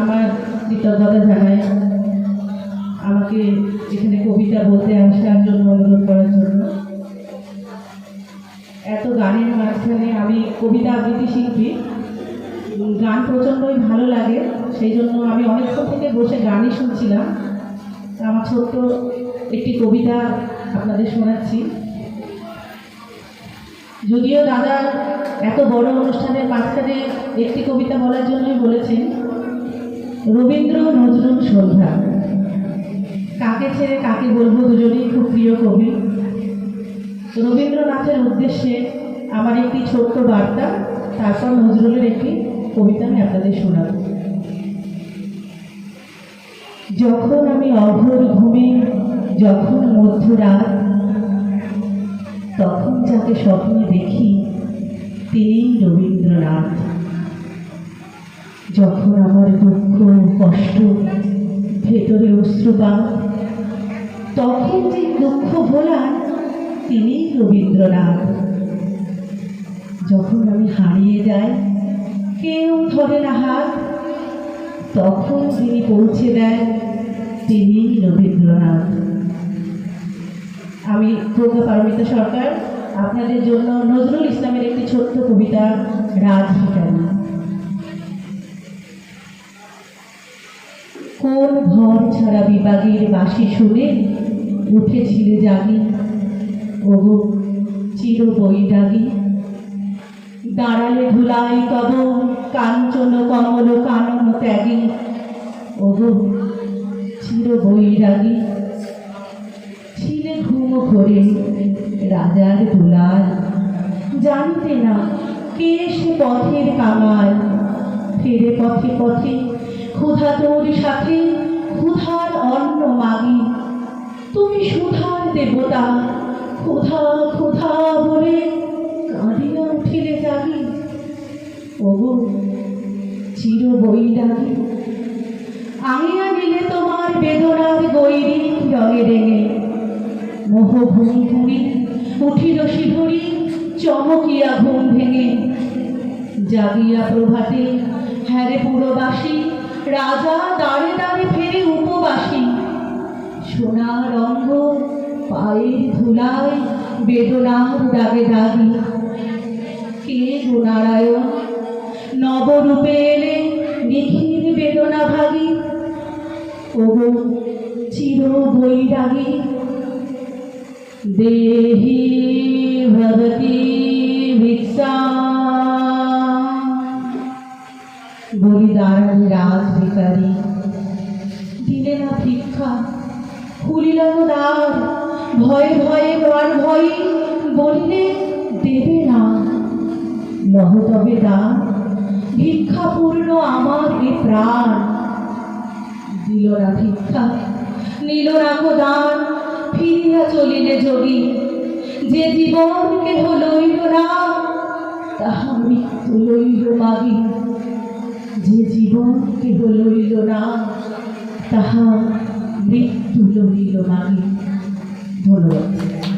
আমার কৃতজ্ঞতা জানাই আমাকে এখানে কবিতা বলতে আসার জন্য অনুরোধ করার জন্য। এত গানের মাঝখানে আমি কবিতা আবৃত্তি শিল্পী। গান প্রচণ্ডই ভালো লাগে, সেই জন্য আমি অনেকক্ষণ থেকে বসে গানই শুনছিলাম। আমার ছোট্ট একটি কবিতা আপনাদের শোনাচ্ছি। যদিও দাদা এত বড় অনুষ্ঠানের মাঝখানে একটি কবিতা বলার জন্যই বলেছেন, রবীন্দ্র নজরুল সন্ধ্যা। কাকে ছেড়ে কাকে বলব দুজনেই খুব প্রিয় কবি। রবীন্দ্রনাথের উদ্দেশ্যে আমার একটি ছোট্ট বার্তা, তারপর নজরুলের একটি কবিতা আমি আপনাদের শোনাব। যখন আমি অঘোর ঘুমে, যখন মধ্যরাত তখন যাকে স্বপ্নে দেখি, তিনিই রবীন্দ্রনাথ। যখন আমার দুঃখ, কষ্ট, ভেতরে অশ্রুপাত তখন যে দুঃখ ভোলান তিনিই রবীন্দ্রনাথ। যখন আমি হারিয়ে যাই, কেউ ধরে না হাত, তখন তিনি পৌঁছে দেন, তিনিই রবীন্দ্রনাথ। আমি প্রজ্ঞা পারমিতা সরকার, আপনাদের জন্য নজরুল ইসলামের একটি ছোট্ট কবিতা, রাজ ভিখারি কোন ঘর ছাড়া বিভাগের বাসি শুনে উঠেছিলে জাগি ওগো চির বৈরাগী দাঁড়ালে ধুলাই তব কাঞ্চন কমল কানন ত্যাগী, ওগো চির ছিলে ঘুম ঘরে রাজার দুলাল। জানতে না কে সে পথের কামাল। ফেরে পথে পথে ক্ষুধা তোর সাথে ক্ষুধার অন্ন মাগি। তুমি সুধার দেবতা, ক্ষুধা ক্ষুধা বলে কাঁদিয়া উঠিলে জাগি। ওগো, চির বৈরাগী। আঙিয়া নিলে তোমার বেদনার গৈরিক রঙে রেঙে। মোহ ভূমি উঠিল শিহরি, চমকিয়া ঘুম ভেঙে। জাগিয়া প্রভাতে, হ্যারে পুরবাসী, রাজা দাঁড়ে দাঁড়ে ফেরে উপবাসী। সোনা অঙ্গ পায়ের ধুলায়, বেদনার দাগে দাগি। কে গো নারায়ণ? নবরূপে এলে নিখিল বেদনা ভাগি। ওগো চির বৈরাগী দেহি ভবতি ভিক্ষা। বলি দাঁড়ান রাজ ভিকারি দিলে না ভিক্ষা। খুলিল না দ্বার, ভয়ে ভয়ে প্রাণ ভয়ে বললে দেবে না। লহ তবে দান, ভিক্ষা পূর্ণ আমার এ প্রাণ। দিল না ভিক্ষা, নিল গো দান ফিরিয়া চলিলে যোগী যে জীবনকে লইল না, তাহা মৃত্যু লইল মাগি যে জীবনকে লইল না, তাহা মৃত্যু লইল মাগি ধন্যবাদ।